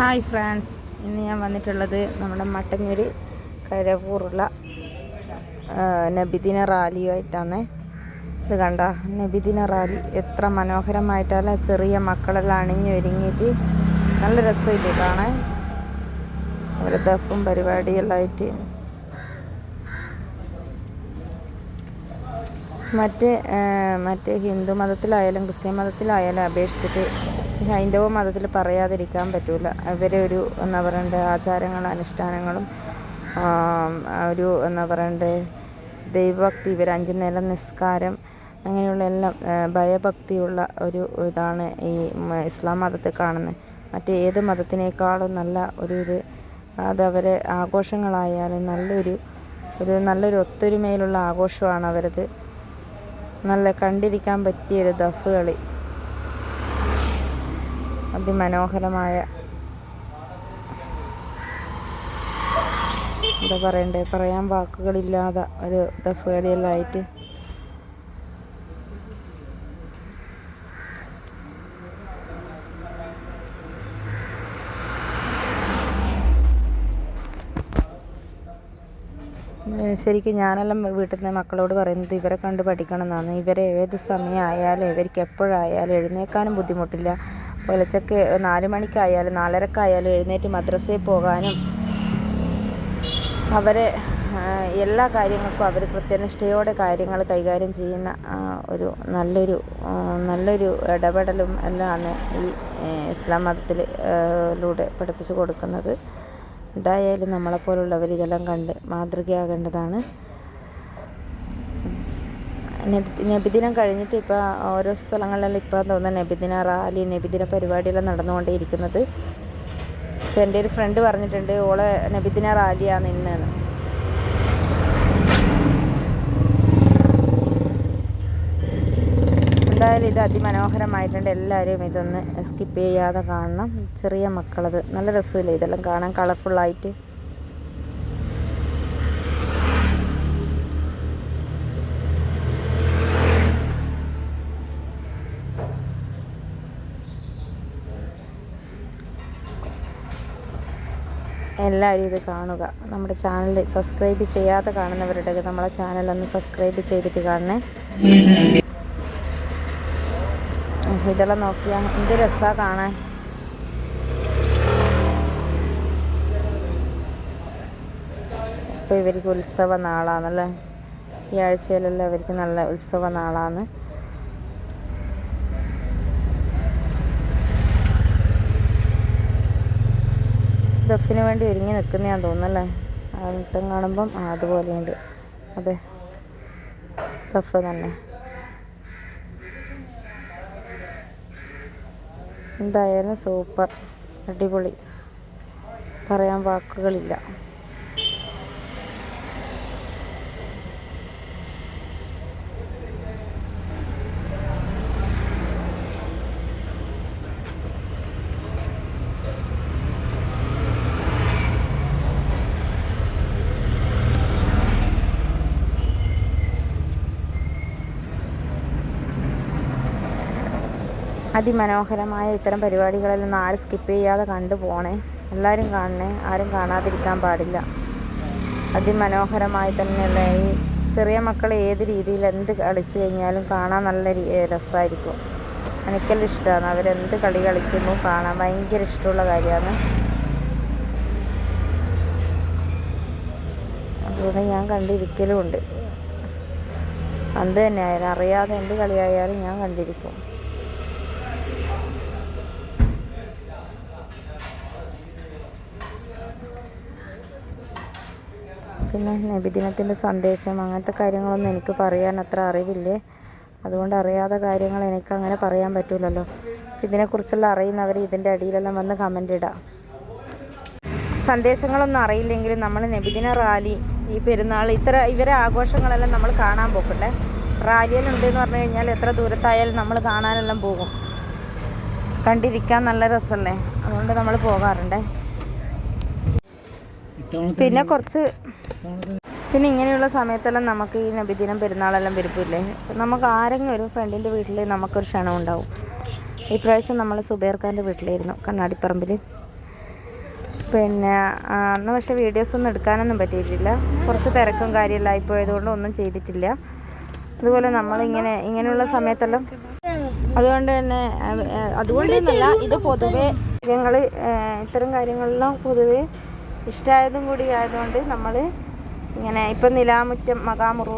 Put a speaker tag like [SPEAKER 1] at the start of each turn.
[SPEAKER 1] Hi France ഇന്ന് ഞാൻ വന്നിട്ടുള്ളത് നമ്മുടെ മട്ടന്നൂർ കരവൂറുള്ള നബിദിന റാലിയുമായിട്ടാണ്. ഇത് കണ്ട? നബിദിന റാലി എത്ര മനോഹരമായിട്ടല്ല ചെറിയ മക്കളെല്ലാം അണിഞ്ഞ് ഒരുങ്ങിയിട്ട് നല്ല രസമില്ലേ കാണാൻ? അവരുടെ ദഫും പരിപാടിയെല്ലാം മറ്റേ മറ്റേ ഹിന്ദു മതത്തിലായാലും ക്രിസ്ത്യൻ മതത്തിലായാലും അപേക്ഷിച്ചിട്ട് ഹൈന്ദവ മതത്തിൽ പറയാതിരിക്കാൻ പറ്റില്ല അവരെ ഒരു എന്താ പറയണ്ടേ ആചാരങ്ങളും അനുഷ്ഠാനങ്ങളും ഒരു എന്താ പറയണ്ടേ ദൈവഭക്തി ഇവർ അഞ്ചു നേരം നിസ്കാരം അങ്ങനെയുള്ള എല്ലാം ഭയഭക്തിയുള്ള ഒരു ഇതാണ് ഈ ഇസ്ലാം മതത്തെ കാണുന്നത്. മറ്റ് ഏത് മതത്തിനേക്കാളും നല്ല ഒരു ഇത് അതവരെ ആഘോഷങ്ങളായാലും നല്ലൊരു ഒരു നല്ലൊരു ഒത്തൊരുമയിലുള്ള ആഘോഷമാണ് അവരത്. നല്ല കണ്ടിരിക്കാൻ പറ്റിയൊരു ദഫ് കളി. അതിമനോഹരമായ എന്താ പറയണ്ടേ? പറയാൻ വാക്കുകളില്ലാതെ ഒരു ദഫ് കളിയെല്ലാം ആയിട്ട് ഏഹ് ശരിക്കും ഞാനെല്ലാം വീട്ടിൽ നിന്ന് മക്കളോട് പറയുന്നത് ഇവരെ കണ്ട് പഠിക്കണം എന്നാണ് ഇവരെ ഏത് സമയമായാലും ഇവർക്ക് എപ്പോഴായാലും എഴുന്നേൽക്കാനും ബുദ്ധിമുട്ടില്ല. പുലച്ചക്ക് നാല് മണിക്കായാലും നാലരക്കായാലും എഴുന്നേറ്റ് മദ്രസയിൽ പോകാനും അവരെ എല്ലാ കാര്യങ്ങൾക്കും അവർ കൃത്യനിഷ്ഠയോടെ കാര്യങ്ങൾ കൈകാര്യം ചെയ്യുന്ന ഒരു നല്ലൊരു നല്ലൊരു ഇടപെടലും എല്ലാമാണ് ഈ ഇസ്ലാം മതത്തിൽ ലൂടെ പഠിപ്പിച്ചു കൊടുക്കുന്നത്. എന്തായാലും നമ്മളെപ്പോലുള്ളവർ ഇതെല്ലാം കണ്ട് മാതൃകയാകേണ്ടതാണ്. നബിദിനം കഴിഞ്ഞിട്ട് ഇപ്പോൾ ഓരോ സ്ഥലങ്ങളിലെല്ലാം ഇപ്പോൾ തോന്നുന്ന നബിദിന റാലി നബിദിന പരിപാടിയെല്ലാം നടന്നുകൊണ്ടേയിരിക്കുന്നത്. ഇപ്പം എന്റെ ഒരു ഫ്രണ്ട് പറഞ്ഞിട്ടുണ്ട് ഓളെ നബിദിന റാലിയാണ് ഇന്നാണ് എന്തായാലും ഇത് അതിമനോഹരമായിട്ടുണ്ട്. എല്ലാവരും ഇതൊന്ന് സ്കിപ്പ് ചെയ്യാതെ കാണണം. ചെറിയ മക്കളത്. നല്ല രസമില്ലേ ഇതെല്ലാം കാണാൻ? കളർഫുള്ളായിട്ട് എല്ലാവരും ഇത് കാണുക. നമ്മുടെ ചാനൽ സബ്സ്ക്രൈബ് ചെയ്യാതെ കാണുന്നവരുടെ നമ്മളെ ചാനൽ ഒന്ന് സബ്സ്ക്രൈബ് ചെയ്തിട്ട് കാണണേ. ഇതെല്ലാം നോക്കിയാ എന്ത് രസാ കാണാൻ. ഇപ്പോൾ ഇവർക്ക് ഉത്സവ നാളാണല്ലേ ഈ ആഴ്ചയിലെല്ലാം ഇവർക്ക് നല്ല ഉത്സവ നാളാണ് ദഫിന് വേണ്ടി ഒരുങ്ങി നിൽക്കുന്നതാന്ന് തോന്നുന്നല്ലേ? അന്നത്തെ കാണുമ്പം ആ അതുപോലെയുണ്ട്. അതെ. ദഫ് തന്നെ. എന്തായാലും സൂപ്പർ. അടിപൊളി. പറയാൻ വാക്കുകളില്ല. അതിമനോഹരമായ ഇത്തരം പരിപാടികളെല്ലാം ആരും സ്കിപ്പ് ചെയ്യാതെ കണ്ടു പോണേ. എല്ലാവരും കാണണേ. ആരും കാണാതിരിക്കാൻ പാടില്ല. അതിമനോഹരമായി തന്നെയുള്ള ഈ ചെറിയ മക്കൾ ഏത് രീതിയിൽ എന്ത് കളിച്ചു കഴിഞ്ഞാലും കാണാൻ നല്ല രസമായിരിക്കും എനിക്കെല്ലാം ഇഷ്ടമാണ് അവരെന്ത് കളി കളിക്കുമ്പോൾ കാണാൻ ഭയങ്കര ഇഷ്ടമുള്ള കാര്യമാണ്. അതുകൊണ്ട് ഞാൻ കണ്ടിരിക്കലും ഉണ്ട്. എന്ത് തന്നെ അറിയാതെ എന്ത് കളിയായാലും ഞാൻ കണ്ടിരിക്കും. പിന്നെ നബിദിനത്തിന്റെ സന്ദേശം അങ്ങനത്തെ കാര്യങ്ങളൊന്നും എനിക്ക് പറയാൻ അത്ര അറിവില്ലേ? അതുകൊണ്ട് അറിയാത്ത കാര്യങ്ങൾ എനിക്ക് അങ്ങനെ പറയാൻ പറ്റില്ലല്ലോ ഇതിനെക്കുറിച്ചെല്ലാം അറിയുന്നവർ ഇതിന്റെ അടിയിലെല്ലാം വന്ന് കമന്റ് ഇടാം. സന്ദേശങ്ങളൊന്നും അറിയില്ലെങ്കിലും നമ്മൾ നബിദിന റാലി ഈ പെരുന്നാൾ ഇത്ര ഇവരെ ആഘോഷങ്ങളെല്ലാം നമ്മൾ കാണാൻ പോക്കട്ടെ റാലിയെല്ലാം ഉണ്ട് എന്ന് പറഞ്ഞു കഴിഞ്ഞാൽ എത്ര ദൂരത്തായാലും നമ്മൾ കാണാനെല്ലാം പോകും. കണ്ടിരിക്കാൻ നല്ല രസമല്ലേ? അതുകൊണ്ട് നമ്മൾ പോകാറുണ്ടേ. പിന്നെ കുറച്ച് പിന്നെ ഇങ്ങനെയുള്ള സമയത്തെല്ലാം നമുക്ക് ഈ നബിദിനം പെരുന്നാളെല്ലാം വരുമ്പില്ലേ നമുക്ക് ആരെങ്കിലും ഒരു ഫ്രണ്ടിന്റെ വീട്ടിൽ നമുക്കൊരു ക്ഷണം ഉണ്ടാവും. ഇപ്രാവശ്യം നമ്മൾ സുബേർ ഖാന്റെ വീട്ടിലായിരുന്നു കണ്ണാടിപ്പറമ്പിൽ പിന്നെ അന്ന് പക്ഷേ വീഡിയോസ് ഒന്നും എടുക്കാനൊന്നും പറ്റിയിട്ടില്ല. കുറച്ച് തിരക്കും കാര്യമെല്ലാം ആയിപ്പോയതുകൊണ്ട് ഒന്നും ചെയ്തിട്ടില്ല. അതുപോലെ നമ്മളിങ്ങനെ ഇങ്ങനെയുള്ള സമയത്തെല്ലാം അതുകൊണ്ട് തന്നെ അത്, അതുകൊണ്ട് എന്നല്ല ഇത് പൊതുവേ ഞങ്ങൾ ഇത്തരം കാര്യങ്ങളിലും പൊതുവേ ഇഷ്ടമായതും കൂടി ആയതുകൊണ്ട് നമ്മൾ ഇങ്ങനെ ഇപ്പം നിലാമുറ്റം മകാമുറു